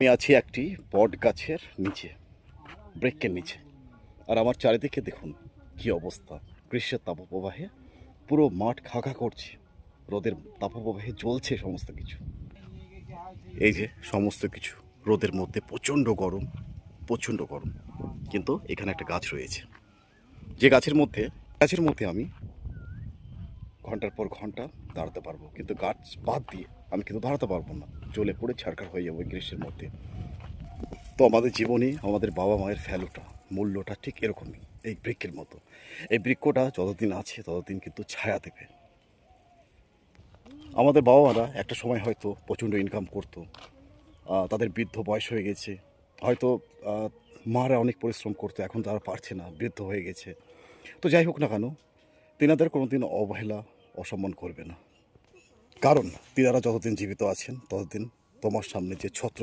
আমি আছি একটি বট গাছের নিচে, ব্রেকের নিচে। আর আমার চারিদিকে দেখুন কি অবস্থা। গ্রীষ্মের তাপপ্রবাহে পুরো মাঠ খাখা করছে। রোদের তাপপ্রবাহে জ্বলছে সমস্ত কিছু। এই যে সমস্ত কিছু, রোদের মধ্যে প্রচণ্ড গরম প্রচণ্ড গরম। কিন্তু এখানে একটা গাছ রয়েছে। যে গাছের মধ্যে গাছের মধ্যে আমি ঘণ্টার পর ঘণ্টা দাঁড়াতে পারব। কিন্তু গাছ বাদ দিয়ে আমি কিন্তু দাঁড়াতে পারব না। জ্বলে পড়ে ছাড়কার হয়ে যাব এই গ্রীষ্মের মধ্যে। তো আমাদের জীবনে আমাদের বাবা মায়ের ভ্যালুটা মূল্যটা ঠিক এরকমই, এই বৃক্ষের মতো। এই বৃক্ষটা যতদিন আছে, ততদিন কিন্তু ছায়া দেবে। আমাদের বাবা মারা একটা সময় হয়তো প্রচণ্ড ইনকাম করতো তাদের বৃদ্ধ বয়স হয়ে গেছে। হয়তো মারা অনেক পরিশ্রম করতো, এখন তারা পারছে না, বৃদ্ধ হয়ে গেছে। তো যাই হোক না কেন, তিনাদের কোনোদিন অবহেলা অসম্মান করবে না। কারণ তিনারা যতদিন জীবিত আছেন ততদিন তোমার সামনে যে ছত্র